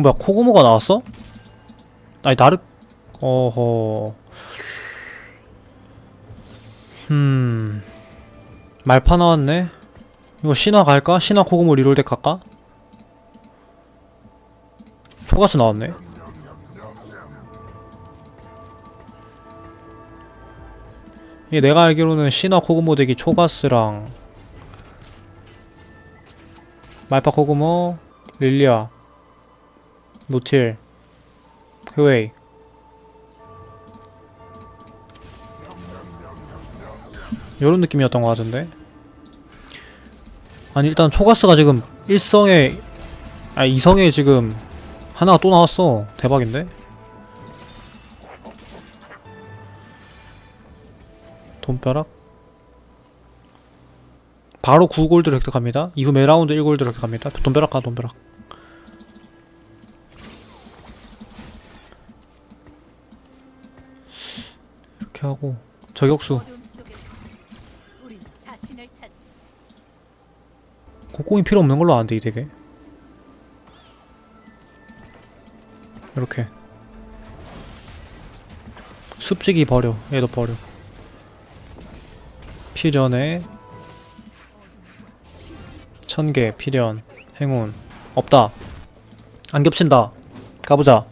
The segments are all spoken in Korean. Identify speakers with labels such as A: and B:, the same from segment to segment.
A: 뭐야 코고모가 나왔어? 아니 나르 어허 음 말파 나왔네 이거 신화 갈까? 신화 코고모 리롤덱 갈까? 초가스 나왔네 이게 내가 알기로는 신화 코고모 덱이 초가스랑 말파 코고모 릴리아 노틸. 흐웨이. 요런 느낌이었던 것 같은데? 아니 일단 초가스가 지금 1성에 아니 2성에 지금 하나가 또 나왔어. 대박인데? 돈벼락? 바로 9골드 획득합니다. 이후 매라운드 1골드 획득합니다. 돈벼락 가 돈벼락 이렇게 하고 저격수. 곡공이 필요 없는 걸로 아는데 이 덱에 이렇게. 숲지기 버려. 얘도 버려. 필연에 천개 필연 행운. 없다. 안 겹친다. 가보자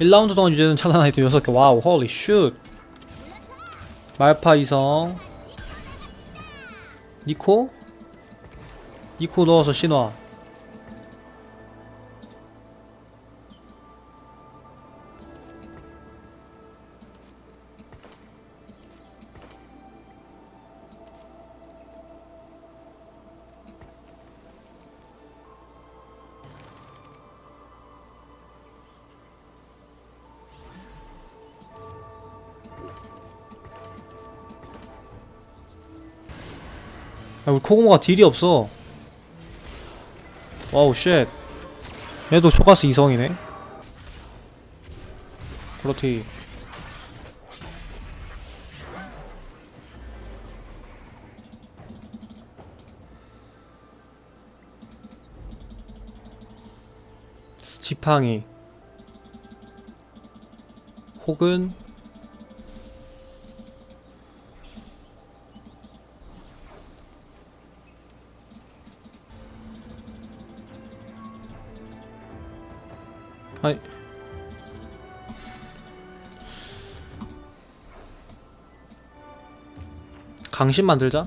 A: 일라운드 동안 유지되는 차단 아이템 6개. 와우 홀리 슛 말파 이성. 니코? 니코 넣어서 신화 코고모가 딜이 없어. 와우, 쉣. 얘도 초가스 이성이네. 그렇지. 지팡이. 혹은 아니. 강신 만들자.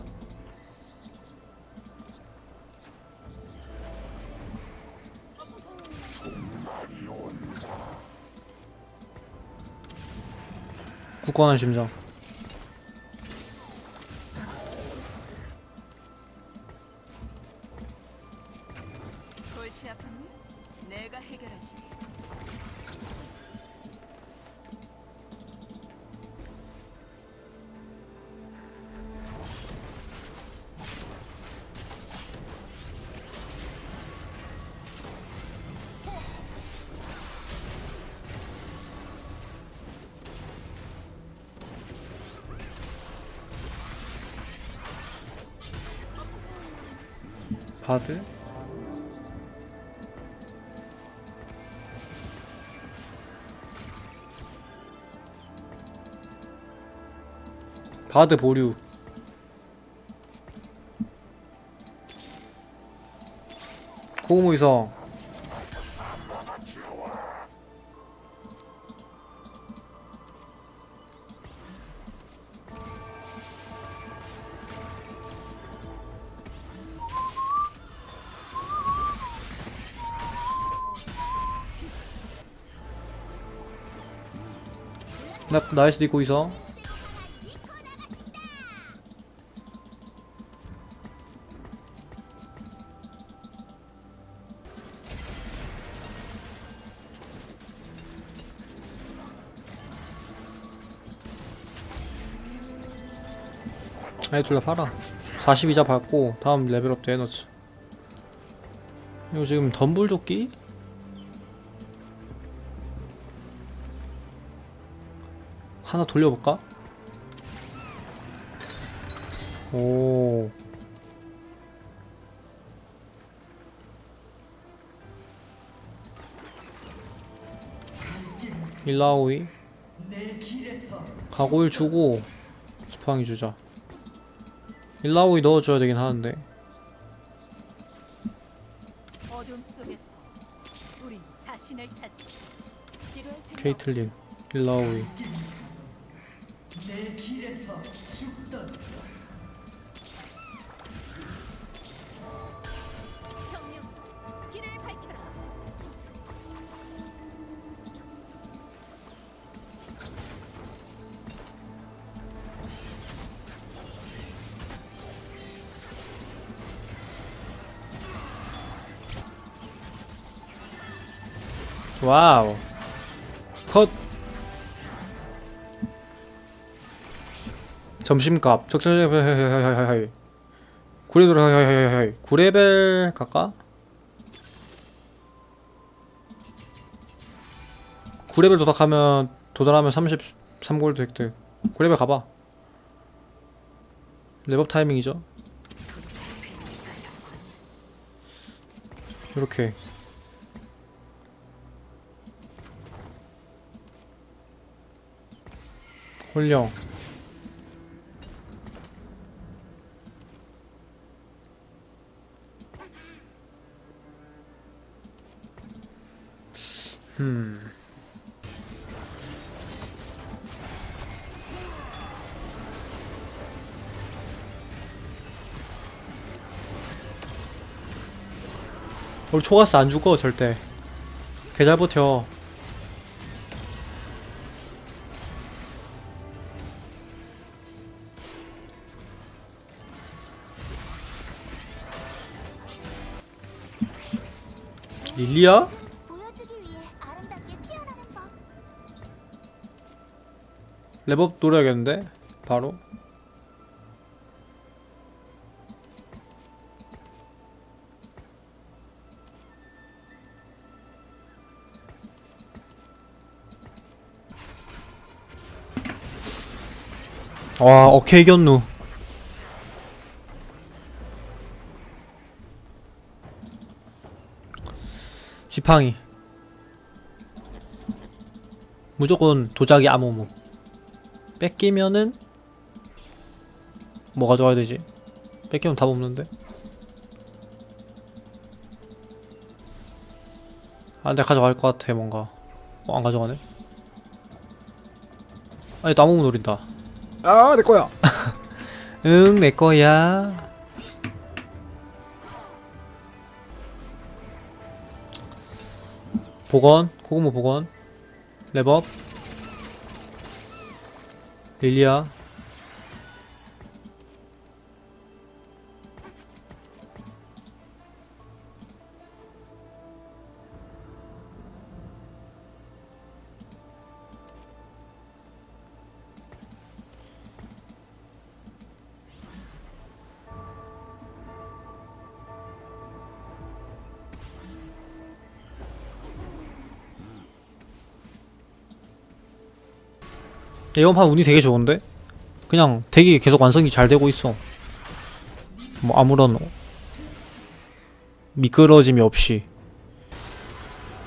A: 굳건한 심장 바드? 바드 보류. 코우모 이성 나 나이스 디고 이성. 아이 둘다 팔아. 42자 밟고 다음 레벨업 때 에너지. 이거 지금 덤불 조끼? 하나 돌려볼까? 오. 일라오이. 가골 주고 지팡이 주자. 일라오이 넣어줘야 되긴 하는데.
B: 케이틀린
A: 일라오이. 틀린 일라오이
B: 정령 길을 밝혀라.
A: 와우 컷 점심값. 적절히 9레벨 하이하이하이 9레벨 갈까? 9레벨 도달하면 도달하면 33골드 획득 9레벨 가봐. 랩업 타이밍이죠? 이렇게. 홀령 음. 우리 초가스 안 죽어 절대 개 잘 버텨 릴리야? 랩업 노려야겠는데? 바로? 와 오케이 견누. 지팡이. 무조건 도자기 아무무 뺏기면은 뭐 가져가야 되지? 뺏기면 답 없는데? 아, 내가 가져갈 것 같아 뭔가. 어, 안 가져가네. 아니 나무 노린다. 아, 내 거야. 응, 내 거야. 복원, 고구마 복원, 랩업, 릴 이번 판 운이 되게 좋은데? 그냥 덱이 계속 완성이 잘 되고 있어. 뭐 아무런 미끄러짐이 없이.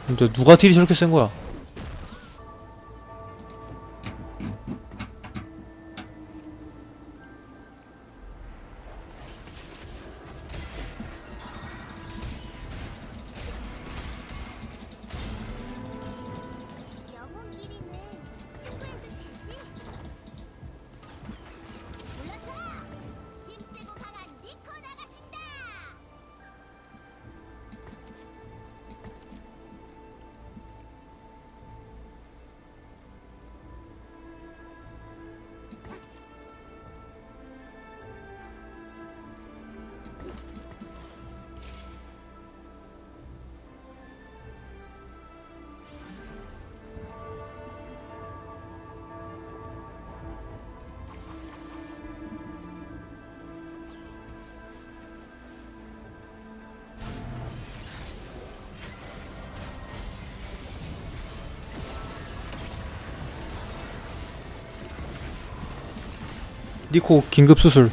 A: 근데 누가 딜이 저렇게 센 거야?
C: 니코
A: 긴급 수술.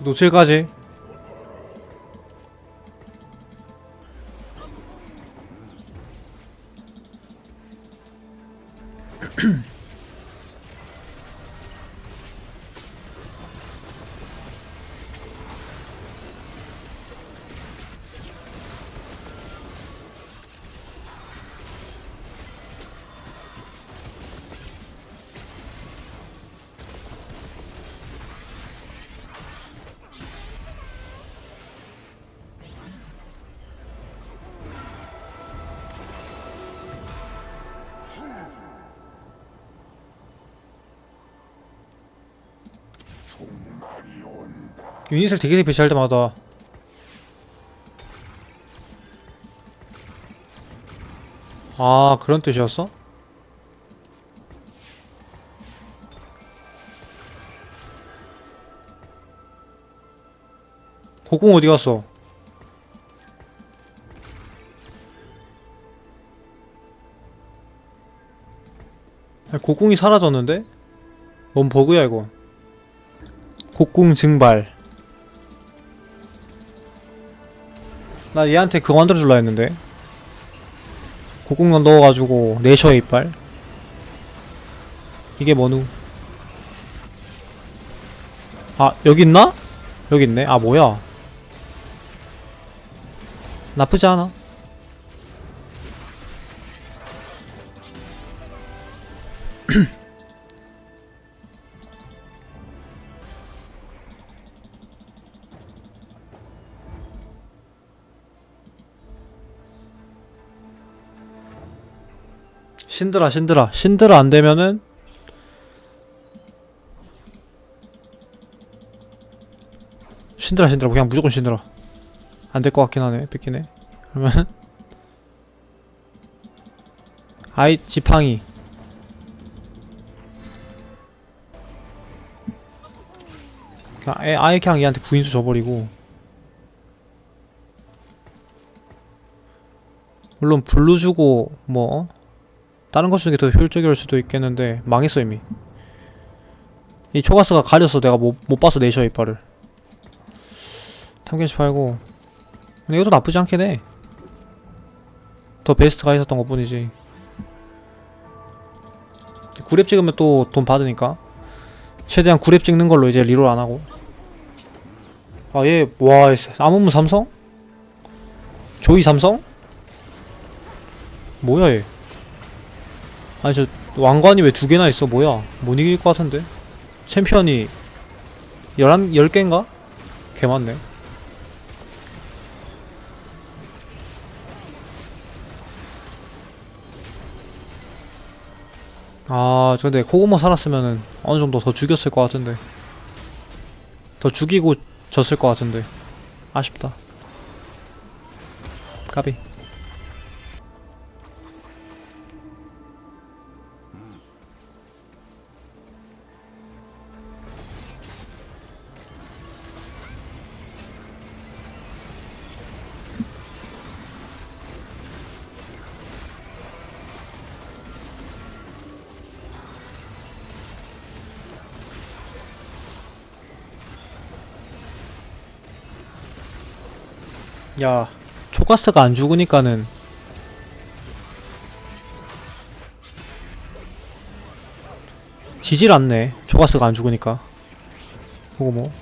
A: 노틸까지 유닛을 되게 배치할 때마다 아 그런 뜻이었어? 고궁 어디 갔어? 고궁이 사라졌는데? 뭔 버그야 이거 곡궁 증발 나 얘한테 그거 만들어줄라 했는데. 곡궁만 넣어가지고 내셔의 이빨. 이게 뭐누? 아 여기 있나? 여기 있네. 아 뭐야? 나쁘지 않아 신드라 신드라 신드라 안 되면은. 신드라 신드라 그냥 무조건 신드라 안 될 것 같긴 하네 뺏기네. 그러면 아이 지팡이. 그냥 애- 아예 그냥 얘한테 구인수 줘버리고. 물론 블루 주고 뭐 다른 것 중에 더 효율적일 수도 있겠는데 망했어 이미. 이 초가스가 가려서 내가 못, 못 봐서 내셔 이빨을. 탐켄시 팔고. 근데 이것도 나쁘지 않긴 해더 베스트가 있었던 것 뿐이지. 구랩 찍으면 또 돈 받으니까. 최대한 구랩 찍는 걸로 이제 리롤 안 하고. 아얘와 아무무 삼성? 조이 삼성? 뭐야 얘 아니 저 왕관이 왜 두 개나 있어? 뭐야? 못 이길 것 같은데? 챔피언이 열한 열 개인가? 개 많네. 아저 근데 코고모 살았으면은 어느 정도 더 죽였을 것 같은데. 더 죽이고 졌을 것 같은데. 아쉽다. 까비 야 초가스가 안 죽으니까는. 지질 않네. 초가스가 안 죽으니까. 그거 뭐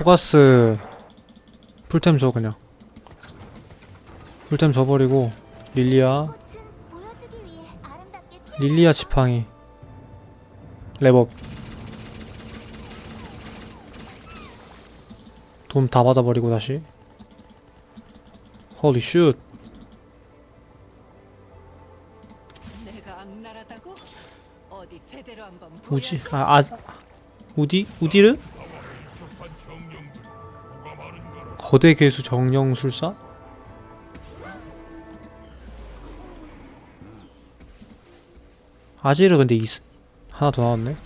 A: 초가스 풀템 줘 그냥. 풀템 줘버리고 릴리아. 릴리아 지팡이. 랩업 돈 다 받아버리고 다시. 홀리 슛 우지 아, 아 우디? 우디르 거대 괴수 정령술사 아지르 근데 이 하나 더 나왔네.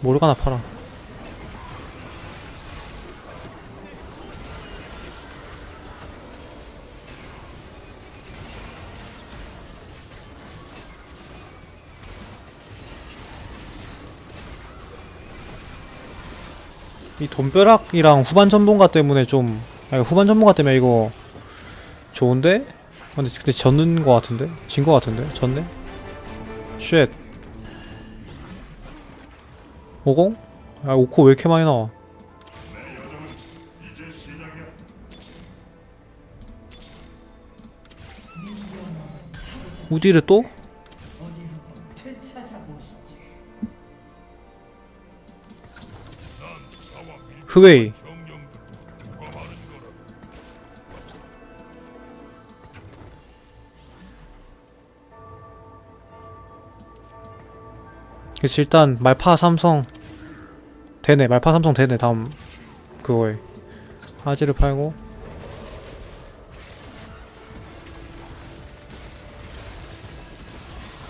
A: 모르가나 팔아. 이 돈벼락이랑 후반 전문가 때문에 좀 아니, 후반 전문가 때문에 이거 좋은데? 근데 근데 졌는 거 같은데? 진 거 같은데? 졌네? 쉣 50? 아 5코 왜 이렇게 많이 나와 우디를 또? 흐웨이 그치 일단 말파 삼성 되네. 말파 삼성 되네 다음 그거에. 아지를 팔고.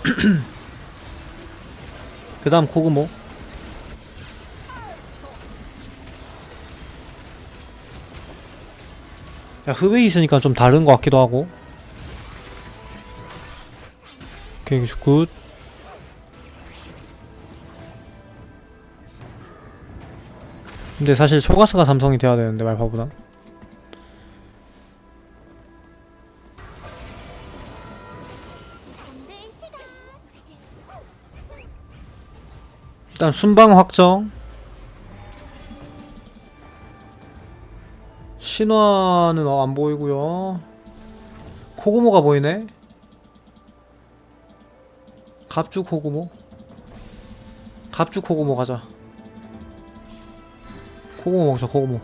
A: 그 다음 코그모 야 흐웨이 있으니까 좀 다른 것 같기도 하고. 오케이 굿. 근데 사실 초가스가 삼성이 돼야 되는데 말파보다. 일단 순방 확정 신화는 어, 안 보이고요. 코구모가 보이네. 갑주 코구모? 갑주 코구모 가자. 코구모 먹자 코구모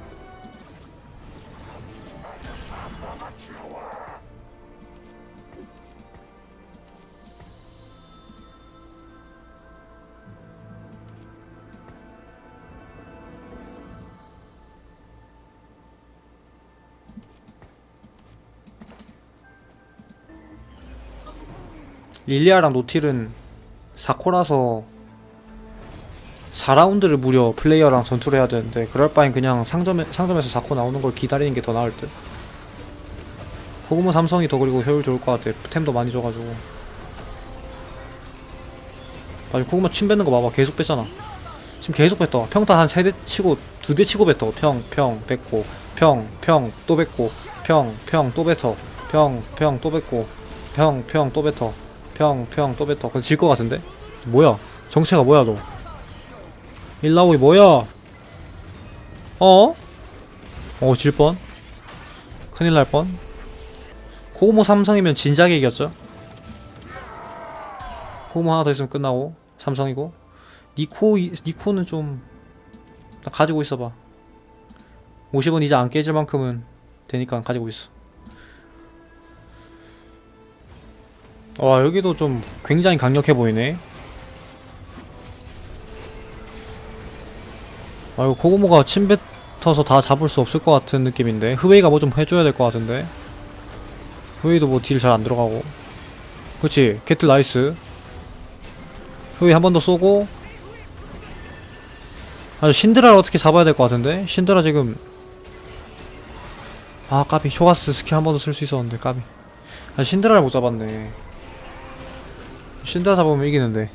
A: 릴리아랑 노틸은 4코라서 4라운드를 무려 플레이어랑 전투를 해야 되는데 그럴 바엔 그냥 상점에, 상점에서 4코 나오는 걸 기다리는 게 더 나을 듯. 고구마 삼성이 더 그리고 효율 좋을 것 같아. 템도 많이 줘가지고. 아니 고구마 침 뱉는 거 봐봐. 계속 뺐잖아. 지금 계속 뱉어. 평타 한 3대 치고 2대 치고 뱉어. 평 평 뱉고 평 평 또 뱉고 평 평 또 뱉어. 평 평 또 뱉고 평 평 또 뱉어 평 평 또 뱉어. 근데 질것 같은데? 뭐야? 정체가 뭐야 너? 일라오이 뭐야? 어? 어 질 뻔. 큰일 날 뻔. 코모 삼성이면 진작에 이겼죠? 코모 하나 더 있으면 끝나고 삼성이고. 니코 이- 니코는 좀나 가지고 있어봐. 50원 이제 안 깨질 만큼은 되니까 가지고 있어 와 여기도 좀 굉장히 강력해 보이네. 아 이거 코고모가 침 뱉어서 다 잡을 수 없을 것 같은 느낌인데. 흐웨이가 뭐 좀 해줘야 될 것 같은데. 흐웨이도 뭐 딜 잘 안 들어가고. 그치 캐틀 나이스. 흐웨이 한 번 더 쏘고. 아 신드라를 어떻게 잡아야 될 것 같은데? 신드라 지금. 아 까비. 쇼가스 스킬 한 번 더 쓸 수 있었는데 까비. 아 신드라를 못 잡았네 신드라 잡으면 이기는데.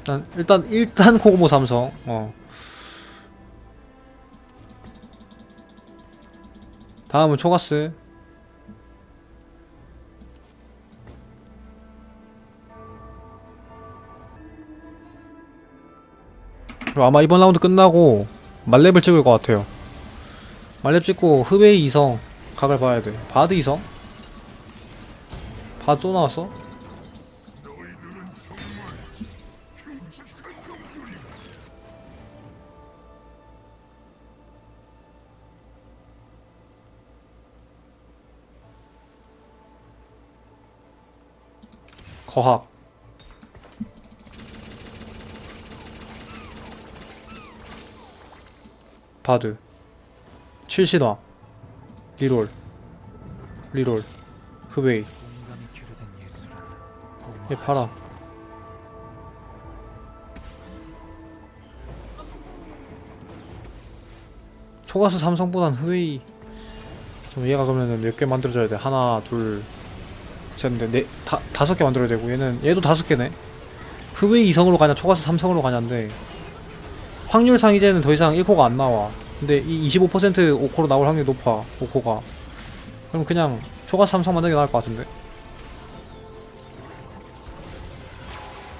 A: 일단 일단 일단 코고모 삼성. 어. 다음은 초가스. 아마 이번 라운드 끝나고 말렙을 찍을 것 같아요 말렙 찍고 흐베이 이성 각을 봐야 돼 바드 이성? 바드 또 나왔어? 거학 바드 7신화. 리롤. 리롤. 흐웨이. 얘 봐라 초가스 삼성보단 흐웨이 좀 얘가 그러면은 몇 개 만들어줘야 돼. 하나 둘셋넷 네, 다, 다섯 개 만들어야 되고 얘는 얘도 다섯 개네. 흐웨이 2성으로 가냐 초가스 삼성으로 가냐인데 확률상 이제는 더 이상 1코가 안 나와 근데 이 25% 5코로 나올 확률이 높아 5코가 그럼 그냥 초가스 삼성 만드는 게 나을 것 같은데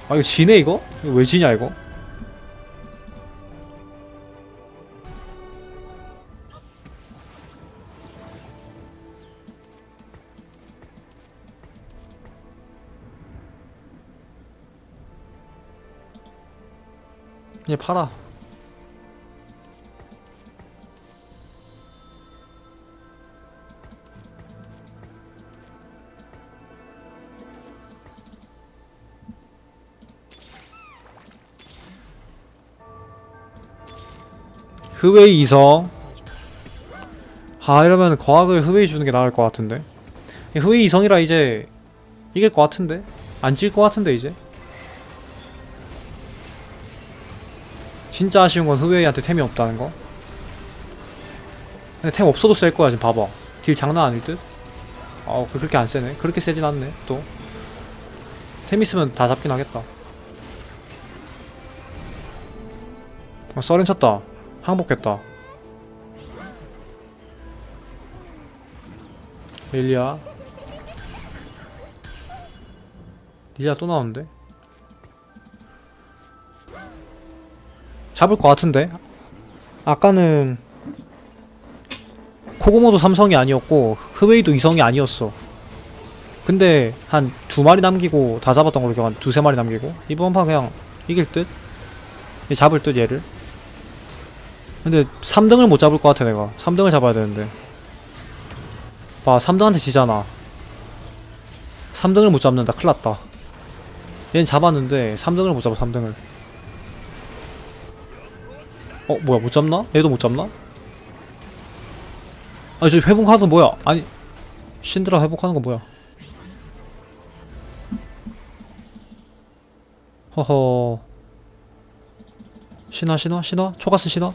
A: 아 이거 지네 이거? 이거 왜 지냐 이거? 얘 팔아 흐웨이 이성 아 이러면 거학을 흐웨이 주는 게 나을 것 같은데. 흐웨이 이성이라 이제 이길 것 같은데? 안질것 같은데 이제? 진짜 아쉬운 건 흐웨이한테 템이 없다는 거? 근데 템 없어도 셀 거야 지금 봐봐. 딜 장난 아닐 듯? 어 그렇게 안 세네. 그렇게 세진 않네 또. 템 있으면 다 잡긴 하겠다. 어, 썰은 쳤다 항복했다. 릴리아 릴리아 또 나오는데? 잡을 것 같은데? 아까는 코고모도 삼성이 아니었고 흐웨이도 이성이 아니었어. 근데 한 두 마리 남기고 다 잡았던 걸로 기억 한 두세 마리 남기고. 이번 판 그냥 이길 듯? 얘 잡을 듯 얘를 근데 3등을 못 잡을 것 같아 내가. 3등을 잡아야 되는데. 봐 3등한테 지잖아. 3등을 못 잡는다. 큰일났다. 얘는 잡았는데 3등을 못 잡아 3등을. 어 뭐야 못 잡나? 얘도 못 잡나? 아니 저 회복하는 거 뭐야? 아니 신드라 회복하는 거 뭐야? 허허. 신화 신화 신화? 초가스 신화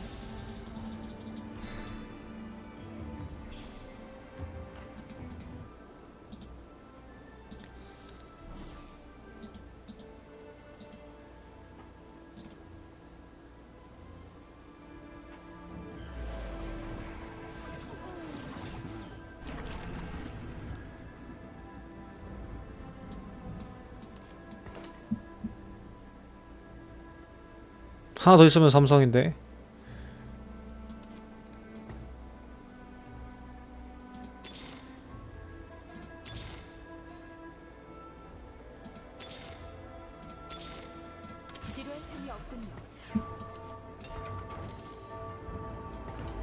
A: 하나 더 있으면 삼성인데.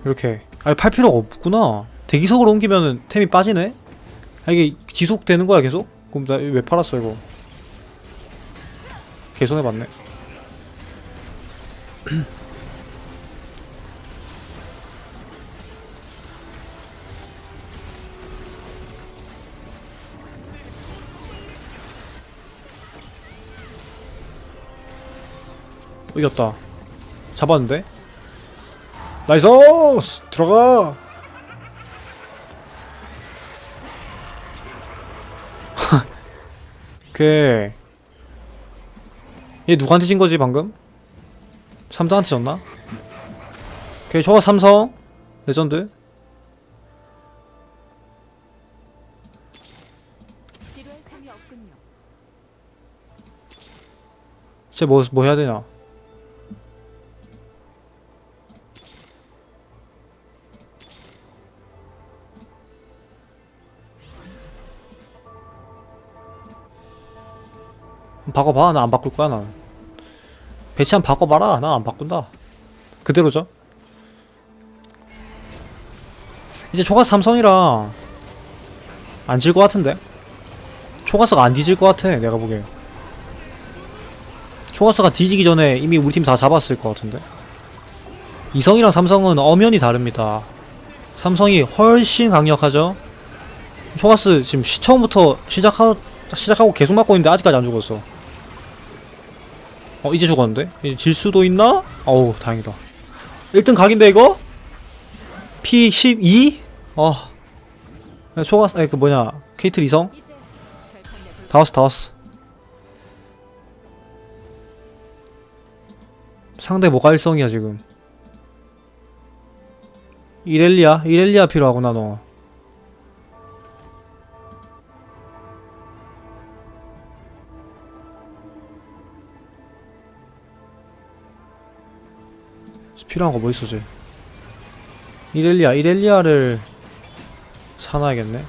A: 이렇게. 아니 팔 필요가 없구나. 대기석으로 옮기면은 템이 빠지네? 아 이게 지속되는 거야 계속? 그럼 나 왜 팔았어 이거? 개손해봤네 이겼다 잡았는데? 나이스! 들어가! 오케이 얘 누구한테 진 거지 방금? 삼성한테 졌나? 오케이 저거 삼성 레전드
B: 없군요.
A: 쟤뭐 뭐 해야 되냐 바꿔봐 나 안 바꿀 거야 난 배치한 바꿔봐라 난 안 바꾼다 그대로죠 이제 초가스 삼성이랑 안 질 것 같은데 초가스가 안 뒤질 것 같아 내가 보기엔 초가스가 뒤지기 전에 이미 우리 팀 다 잡았을 것 같은데 이성이랑 삼성은 엄연히 다릅니다. 삼성이 훨씬 강력하죠. 초가스 지금 시 처음부터 시작하 시작하고 계속 맞고 있는데 아직까지 안 죽었어. 어 이제 죽었는데? 이제 질 수도 있나? 어우 다행이다. 1등 각인데 이거? P12? 어. 초가스 아니 그 뭐냐
B: 결판내
A: 볼다 왔어 다 왔어. 상대 뭐가 일성이야 지금. 이렐리아? 이렐리아 필요하구나 너. 필요한 거 뭐 있어 쟤? 이렐리아, 이렐리아를 사놔야겠네.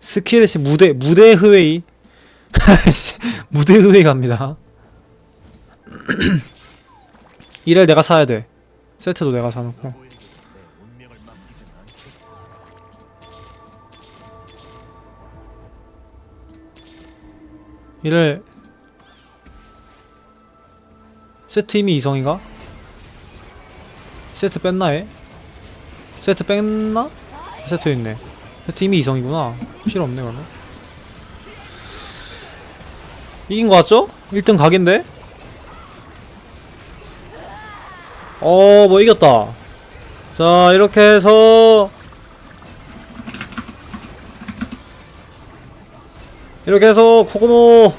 A: 스킬시 무대 무대 흐웨이 무대 흐웨이 갑니다. 이를 내가 사야 돼. 세트도 내가 사놓고. 이를 세트 이미 이성인가? 세트 뺐나 얘? 세트 뺐나? 세트 있네. 세트 이미 이성이구나. 필요 없네 그러면. 이긴 거 같죠? 1등 각인데? 어, 뭐 이겼다. 자, 이렇게 해서 이렇게 해서 코고모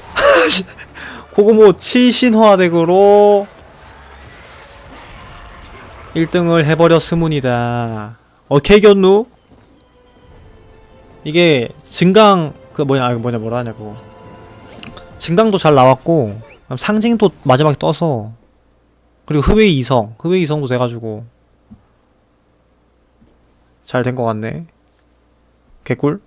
A: 코고모 7신화 덱으로 1등을 해버렸으문이다. 어케이 견누? 이게 증강 그 뭐냐 아 뭐냐 뭐라 하냐 그거 증강도 잘 나왔고 상징도 마지막에 떠서 그리고 흐웨이 이성 흐웨이 이성도 돼가지고 잘 된 것 같네. 개꿀